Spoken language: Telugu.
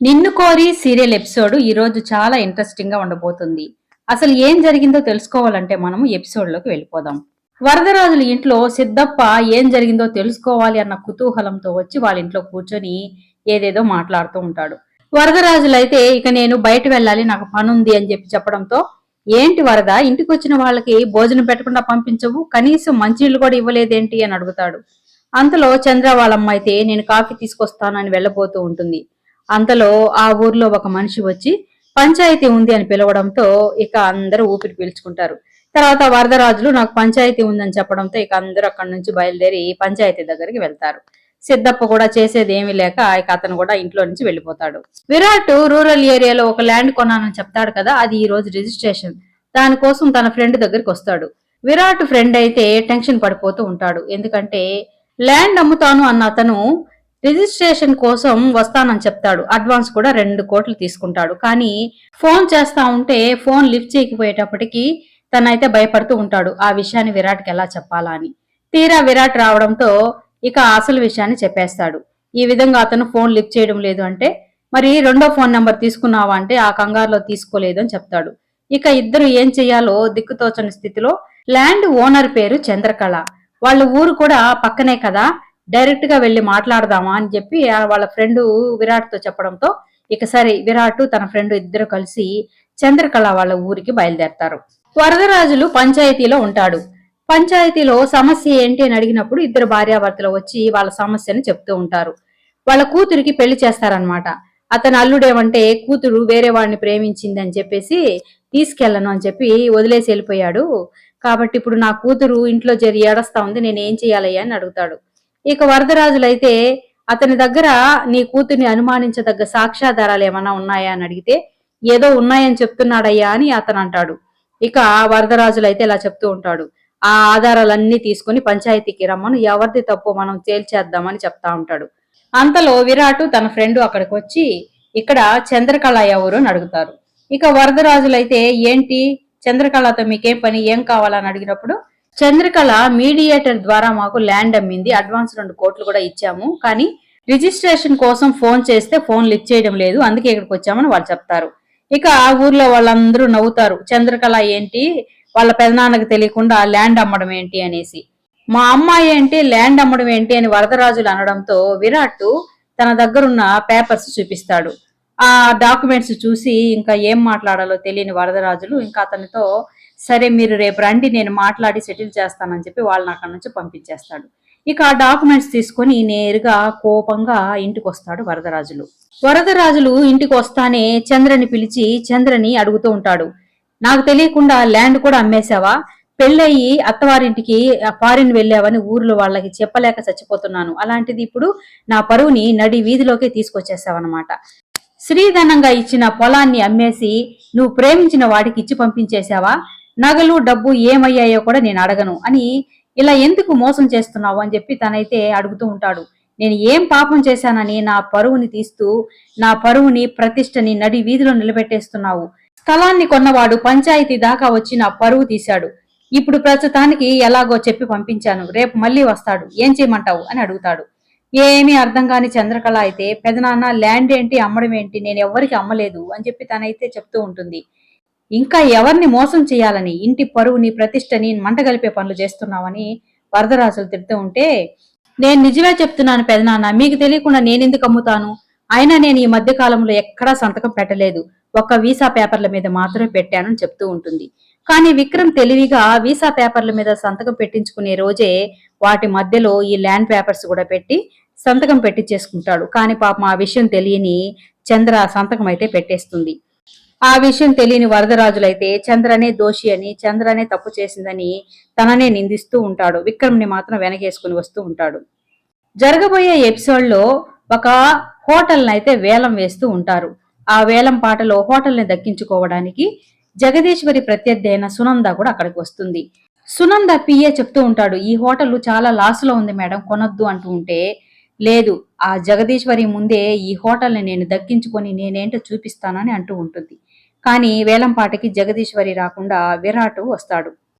నిన్ను కోరి సీరియల్ ఎపిసోడ్ ఈ రోజు చాలా ఇంట్రెస్టింగ్గా ఉండబోతుంది. అసలు ఏం జరిగిందో తెలుసుకోవాలంటే మనం ఎపిసోడ్లోకి వెళ్ళిపోదాం. వరదరాజుల ఇంట్లో సిద్ధప్ప ఏం జరిగిందో తెలుసుకోవాలి అన్న కుతూహలంతో వచ్చి వాళ్ళ ఇంట్లో కూర్చొని ఏదేదో మాట్లాడుతూ ఉంటాడు. వరదరాజులు అయితే ఇక నేను బయట వెళ్ళాలి నాకు పని ఉంది అని చెప్పి చెప్పడంతో ఏంటి వరద ఇంటికి వచ్చిన వాళ్ళకి భోజనం పెట్టకుండా పంపించవు? కనీసం మంచినీళ్ళు కూడా ఇవ్వలేదేంటి? అని అడుగుతాడు. అంతలో చంద్ర వాళ్ళమ్మ అయితే నేను కాఫీ తీసుకొస్తానని వెళ్ళబోతూ ఉంటుంది. అంతలో ఆ ఊర్లో ఒక మనిషి వచ్చి పంచాయతీ ఉంది అని పిలవడంతో ఇక అందరూ ఊపిరి పీల్చుకుంటారు. తర్వాత వరదరాజులు నాకు పంచాయతీ ఉందని చెప్పడంతో ఇక అందరూ అక్కడి నుంచి బయలుదేరి పంచాయతీ దగ్గరికి వెళ్తారు. సిద్ధప్ప కూడా చేసేది ఏమీ లేక ఇక అతను కూడా ఇంట్లో నుంచి వెళ్ళిపోతాడు. విరాట్ రూరల్ ఏరియాలో ఒక ల్యాండ్ కొన్నానని చెప్తాడు కదా అది ఈ రోజు రిజిస్ట్రేషన్. దానికోసం తన ఫ్రెండ్ దగ్గరికి వస్తాడు. విరాట్ ఫ్రెండ్ అయితే టెన్షన్ పడిపోతూ ఉంటాడు. ఎందుకంటే ల్యాండ్ అమ్ముతాను అన్న అతను రిజిస్ట్రేషన్ కోసం వస్తానని చెప్తాడు. అడ్వాన్స్ కూడా రెండు కోట్లు తీసుకుంటాడు. కానీ ఫోన్ చేస్తా ఉంటే ఫోన్ లిఫ్ట్ చేయకపోయేటప్పటికి తనైతే భయపడుతూ ఉంటాడు. ఆ విషయాన్ని విరాట్కి ఎలా చెప్పాలా అని. తీరా విరాట్ రావడంతో ఇక అసలు విషయాన్ని చెప్పేస్తాడు. ఈ విధంగా అతను ఫోన్ లిఫ్ట్ చేయడం లేదు అంటే మరి రెండో ఫోన్ నెంబర్ తీసుకున్నావా అంటే ఆ కంగారులో తీసుకోలేదు అని చెప్తాడు. ఇక ఇద్దరు ఏం చెయ్యాలో దిక్కుతోచని స్థితిలో ల్యాండ్ ఓనర్ పేరు చంద్రకళ. వాళ్ళ ఊరు కూడా పక్కనే కదా. డైరెక్ట్గా వెళ్ళి మాట్లాడదామా అని చెప్పి వాళ్ళ ఫ్రెండ్ విరాట్తో చెప్పడంతో ఇక సరే విరాట్ తన ఫ్రెండ్ ఇద్దరు కలిసి చంద్రకళ వాళ్ళ ఊరికి బయలుదేరతారు. వరదరాజులు పంచాయతీలో ఉంటాడు. పంచాయతీలో సమస్య ఏంటి అని అడిగినప్పుడు ఇద్దరు భార్యాభర్తలు వచ్చి వాళ్ళ సమస్యను చెప్తూ ఉంటారు. వాళ్ళ కూతురికి పెళ్ళి చేస్తారనమాట అతని అల్లుడేమంటే కూతురు వేరే వాడిని ప్రేమించింది అని చెప్పేసి తీసుకెళ్ళను అని చెప్పి వదిలేసి వెళ్ళిపోయాడు. కాబట్టి ఇప్పుడు నా కూతురు ఇంట్లో జరి ఏడస్తా ఉంది నేను ఏం చేయాలయ్యా అని అడుగుతాడు. ఇక వరదరాజులైతే అతని దగ్గర నీ కూతుర్ని అనుమానించదగ్గ సాక్ష్యాధారాలు ఏమైనా ఉన్నాయా అని అడిగితే ఏదో ఉన్నాయని చెప్తున్నాడయ్యా అని అతను అంటాడు ఇక వరదరాజులైతే ఇలా చెప్తూ ఉంటాడు. ఆ ఆధారాలన్నీ తీసుకుని పంచాయతీకి రమ్మను ఎవరిది తప్పు మనం తేల్చేద్దామని చెప్తా ఉంటాడు. అంతలో విరాట్ తన ఫ్రెండ్ అక్కడికి వచ్చి ఇక్కడ చంద్రకళ ఎవరు? అని అడుగుతారు. ఇక వరదరాజులైతే ఏంటి? చంద్రకళతో మీకేం పని? ఏం కావాలని అడిగినప్పుడు చంద్రకళ మీడియేటర్ ద్వారా మాకు ల్యాండ్ అమ్మింది. అడ్వాన్స్ రెండు కోట్లు కూడా ఇచ్చాము. కానీ రిజిస్ట్రేషన్ కోసం ఫోన్ చేస్తే ఫోన్ లిఫ్ట్ చేయడం లేదు. అందుకే ఇక్కడికి వచ్చామని వాళ్ళు చెప్తారు. ఇక ఆ ఊర్లో వాళ్ళందరూ నవ్వుతారు. చంద్రకళ ఏంటి? వాళ్ళ పెదనాన్నకు తెలియకుండా ల్యాండ్ అమ్మడం ఏంటి అనేసి. మా అమ్మాయి ఏంటి? ల్యాండ్ అమ్మడం ఏంటి అని వరదరాజులు అనడంతో విరాట్ తన దగ్గరున్న పేపర్స్ చూపిస్తాడు. ఆ డాక్యుమెంట్స్ చూసి ఇంకా ఏం మాట్లాడాలో తెలియని వరదరాజులు ఇంకా అతనితో సరే మీరు రేపు రండి నేను మాట్లాడి సెటిల్ చేస్తానని చెప్పి వాళ్ళని అక్కడి నుంచి పంపించేస్తాడు. ఇక ఆ డాక్యుమెంట్స్ తీసుకొని నేరుగా కోపంగా ఇంటికి వస్తాడు వరదరాజులు. వరదరాజులు ఇంటికి వస్తానే చంద్రని పిలిచి చంద్రని అడుగుతూ ఉంటాడు. నాకు తెలియకుండా ల్యాండ్ కూడా అమ్మేశావా? పెళ్ళయి అత్తవారింటికి ఫారిన్ వెళ్ళావని ఊర్లో వాళ్ళకి చెప్పలేక చచ్చిపోతున్నాను. అలాంటిది ఇప్పుడు నా పరువుని నడి వీధిలోకే తీసుకొచ్చేసావన్నమాట. శ్రీధనంగా ఇచ్చిన పొలాన్ని అమ్మేసి నువ్వు ప్రేమించిన వాడికి ఇచ్చి పంపించేశావా? నగలు డబ్బు ఏమయ్యాయో కూడా నేను అడగను. అని ఇలా ఎందుకు మోసం చేస్తున్నావు అని చెప్పి తనైతే అడుగుతూ ఉంటాడు. నేను ఏం పాపం చేశానని నా పరువుని తీస్తూ నా పరువుని ప్రతిష్టని నడి వీధిలో నిలబెట్టేస్తున్నావు. స్థలాన్ని కొన్నవాడు పంచాయతీ దాకా వచ్చి నా పరువు తీశాడు. ఇప్పుడు ప్రస్తుతానికి ఎలాగో చెప్పి పంపించాను. రేపు మళ్ళీ వస్తాడు. ఏం చేయమంటావు? అని అడుగుతాడు. ఏమీ అర్థం కాని చంద్రకళ అయితే పెదనాన్న ల్యాండ్ ఏంటి అమ్మడం ఏంటి నేను ఎవ్వరికి అమ్మలేదు అని చెప్పి తనైతే చెప్తూ ఉంటుంది. ఇంకా ఎవరిని మోసం చేయాలని ఇంటి పరువుని ప్రతిష్టని మంటగలిపే పనులు చేస్తున్నావని వరదరాజులు తిడుతూ ఉంటే నేను నిజమే చెప్తున్నాను పెదనాన్న మీకు తెలియకుండా నేనెందుకు అమ్ముతాను? అయినా నేను ఈ మధ్య కాలంలో ఎక్కడా సంతకం పెట్టలేదు. ఒక్క వీసా పేపర్ల మీద మాత్రమే పెట్టానని చెప్తూ ఉంటుంది. కానీ విక్రమ్ తెలివిగా వీసా పేపర్ల మీద సంతకం పెట్టించుకునే రోజే వాటి మధ్యలో ఈ ల్యాండ్ పేపర్స్ కూడా పెట్టి సంతకం పెట్టించేసుకుంటాడు కానీ పాపం ఆ విషయం తెలియని చంద్ర సంతకం అయితే పెట్టేస్తుంది. ఆ విషయం తెలియని వరదరాజులైతే చంద్రనే దోషి అని చంద్రనే తప్పు చేసిందని తననే నిందిస్తూ ఉంటాడు. విక్రమ్ని మాత్రం వెనకేసుకుని వస్తూ ఉంటాడు. జరగబోయే ఎపిసోడ్లో ఒక హోటల్ని అయితే వేలం వేస్తూ ఉంటారు. ఆ వేలం పాటలో హోటల్ని దక్కించుకోవడానికి జగదీశ్వరి ప్రత్యర్థి అయిన సునంద కూడా అక్కడికి వస్తుంది. సునంద పిఏ చెప్తూ ఉంటాడు ఈ హోటల్ చాలా లాస్లో ఉంది మేడం కొనొద్దు అంటూ ఉంటే లేదు ఆ జగదీశ్వరి ముందే ఈ హోటల్ని నేను దక్కించుకొని నేనేంటో చూపిస్తానని అంటూ ఉంటుంది. కానీ వేలంపాటికి జగదీశ్వరి రాకుండా విరాట్ వస్తాడు.